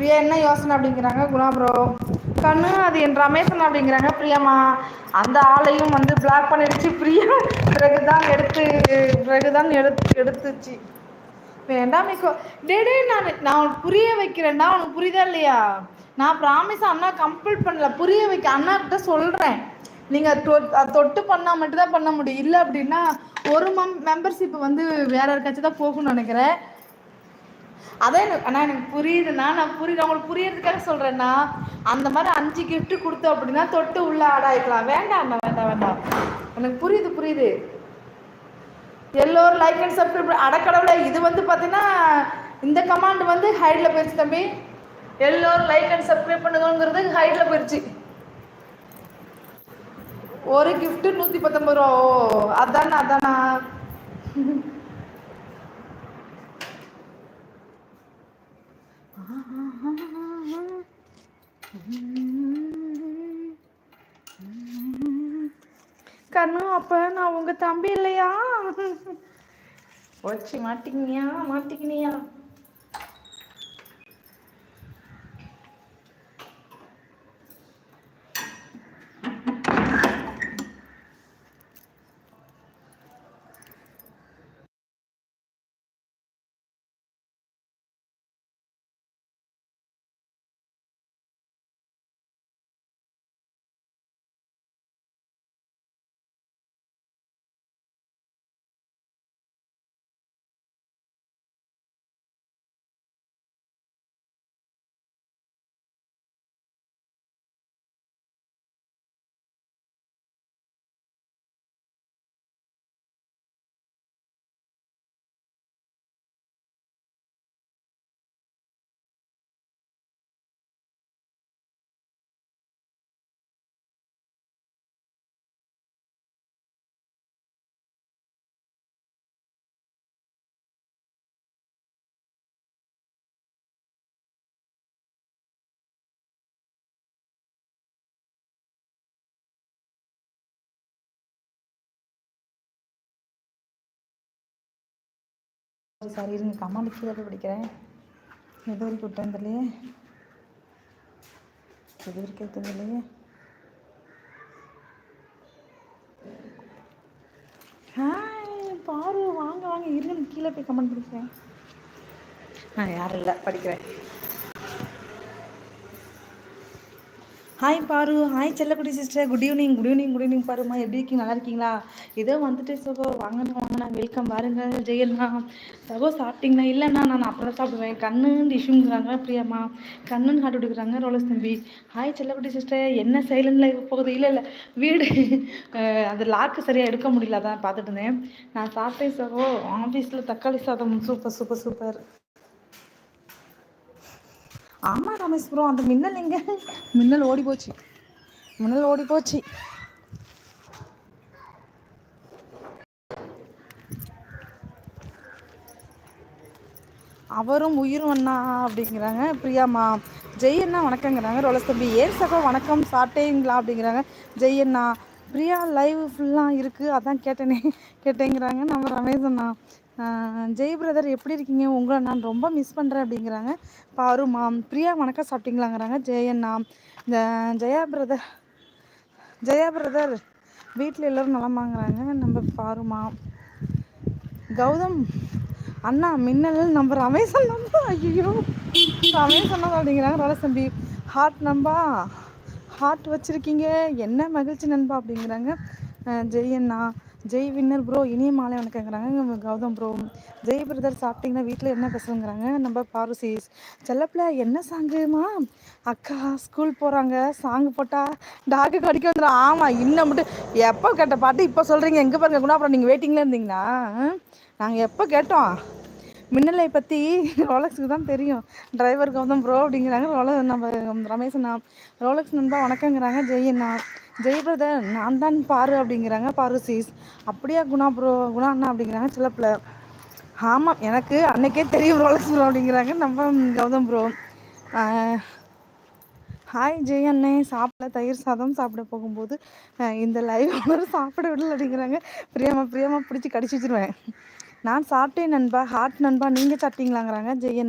பிரியா என்ன யோசனை அப்படிங்கிறாங்க? குணா ப்ரோ கண்ணு அது என் ரமேஷன் அப்படிங்கிறாங்க பிரியாமா அந்த ஆளையும் வந்து பிளாக் பண்ணிடுச்சு பிரியா பிறகுதான் எடுத்து பிறகுதான் எடுத்து எடுத்துச்சு. வேண்டாம் மிக்கோ டேடே நான் நான் உனக்கு புரிய வைக்கிறேன்டா. உனக்கு புரியுதா இல்லையா? நான் ப்ராமிஸ் அண்ணா கம்ப்ளீட் பண்ணல. புரிய வைக்க அண்ணா கிட்ட சொல்கிறேன் நீங்கள் தொட்டு பண்ணால் மட்டும்தான் பண்ண முடியும். இல்லை அப்படின்னா ஒரு மம் மெம்பர்ஷிப் வந்து வேற யாருக்காச்சும் தான் போகும்னு நினைக்கிறேன். அதே அண்ணா எனக்கு புரியுதுண்ணா. நான் புரியுது அவங்களுக்கு புரியறதுக்காக சொல்கிறேன்னா அந்த மாதிரி அஞ்சு கிஃப்ட் கொடுத்தோம் அப்படின்னா தொட்டு உள்ள ஆடாயிக்கலாம். வேண்டாம் அண்ணா வேண்டாம் வேண்டாம். எனக்கு புரியுது புரியுது. எல்லோரும் லைக் அண்ட் சப்ஸ்கிரைப் அடக்கடவுல இது வந்து பார்த்தீங்கன்னா இந்த கமாண்ட் வந்து ஹைடில் போயிடுச்சு தம்பி. எல்லோரும் லைக் அண்ட் சப்ஸ்கிரைப் பண்ணுங்கிறது ஹைட்ல போயிடுச்சு ஒரு கிஃப்ட் நூற்றி பத்தொம்பது ரூபா. ஓ அதானா அதானா கண்ணு அப்ப நான் உங்க தம்பி இல்லையா? வச்சு மாட்டிக்கினியா மாட்டிக்கினியா? சாரி இருங்க. கமாண்ட் கீழே போய் படிக்கிறேன். எது வரைக்கும் விட்டேன் தெரியலையே. எது வரைக்கும் தெரியலையே. பாரு வாங்க வாங்க. இருங்க கீழே போய் கமெண்ட் படிக்கிறேன் நான் யாரும் இல்லை படிக்கிறேன். Hi Paru hi செல்லக்குடி sister good evening good evening good evening பாருமா எப்படி இருக்கீங்க? நல்லா இருக்கீங்களா? ஏதோ வந்துட்டு சகோ வாங்கண்ணா வாங்கண்ணா வெல்கம் பாருங்க ஜெயண்ணா. சகோ சாப்பிட்டீங்களா? இல்லைண்ணா நான் அப்புறம் சாப்பிடுவேன். கண்ணுன்னு டிஷ்ஷுங்கிறாங்க பிரியாம்மா. கண்ணுன்னு காட்டு கொடுக்குறாங்க ரோலஸ் தம்பி. ஹாய் செல்லக்குடி சிஸ்டர் என்ன சைலண்டில் போகுது? இல்லை இல்லை. வீடு அந்த லாக்கு சரியாக எடுக்க முடியல அதான் பார்த்துட்டு இருந்தேன். நான் சாப்பிட்டேன் சகோ. ஆஃபீஸில் தக்காளி சாதம். சூப்பர் சூப்பர் சூப்பர் ஆமாம் ராமேஸ்வரம் அந்த மின்னல் எங்க? மின்னல் ஓடி போச்சு. மின்னல் ஓடி போச்சு. அவரும் உயிரும் அண்ணா அப்படிங்கிறாங்க. பிரியாம்மா ஜெய் அண்ணா வணக்கங்கிறாங்க. ரோலஸ் தம்பி ஏன் சகோ வணக்கம் சாப்பிட்டேங்களா அப்படிங்கிறாங்க. ஜெய் அண்ணா பிரியா லைவ் ஃபுல்லாக இருக்குது அதான் கேட்டேனே கேட்டேங்கிறாங்க. நம்ம ரமேஷ் அண்ணா. ஜெய் பிரதர் எப்படி இருக்கீங்க? உங்களை நான் ரொம்ப மிஸ் பண்ணுறேன் அப்படிங்கிறாங்க. பாருமா பிரியா வணக்கம் சாப்பிட்டீங்களாங்கிறாங்க. ஜெயண்ணா இந்த ஜெயா பிரதர் ஜெயா பிரதர் வீட்டில் எல்லோரும் நலமாங்கிறாங்க. நம்ம பாருமா கௌதம் அண்ணா மின்னல் நம்ம ரமேசன் நம்ப ஐயோ ரமேஷ் அண்ணா அப்படிங்கிறாங்க. ரலசம்பி ஹார்ட் நம்பா ஹார்ட் வச்சுருக்கீங்க. என்ன மகிழ்ச்சி நண்பா அப்படிங்கிறாங்க. ஜெயண்ணா ஜெய் வின்னர் ப்ரோ இனிய மாலை வணக்கங்கிறாங்க. கௌதம் ப்ரோ ஜெய் பிரதர் சாப்பிட்டீங்கன்னா வீட்டில் என்ன பேசுங்கிறாங்க நம்ம பாரசீஸ். செல்லப்பில் என்ன சாங்குமா அக்கா ஸ்கூல் போகிறாங்க சாங்கு போட்டால் டாக்கு கடிக்க வந்துடும் ஆமாம் இன்னும் மட்டும் எப்போ கேட்ட பாட்டு இப்போ சொல்கிறீங்க எங்கே பாருங்க கூட அப்புறம் நீங்கள் வெயிட்டிங்கில் இருந்தீங்களா? நாங்கள் எப்போ கேட்டோம்? மின்னலை பற்றி ரோலக்ஸுக்கு தான் தெரியும். டிரைவர் கௌதம் ப்ரோ அப்படிங்கிறாங்க. ரோல நம்ம ரமேஷண்ணா ரோலக்ஸ் நண்பா வணக்கங்கிறாங்க. ஜெய் அண்ணா. ஜெயபிரதன் நான் தான் பாரு அப்படிங்கிறாங்க. பாரு சீஸ் அப்படியா குணா ப்ரோ குணா அண்ணா அப்படிங்கிறாங்க. சிலப்பில் ஆமாம் எனக்கு அன்னைக்கே தெரியும் ரோலக்ஸ் ப்ரோ அப்படிங்கிறாங்க. நம்ம கௌதம் ப்ரோ ஹாய் ஜெய் அண்ணே. சாப்பிட தயிர் சாதம் சாப்பிட போகும்போது இந்த லைவ் சாப்பிட விடல அப்படிங்கிறாங்க. பிரியமா பிரியமா பிடிச்சி கடிச்சு வச்சிருவேன். நான் சாப்பிட்டேன் நண்பா. ஹார்ட் நண்பா. நீங்கள் சாப்பிட்டீங்களாங்கிறாங்க ஜெய் அண்ணா.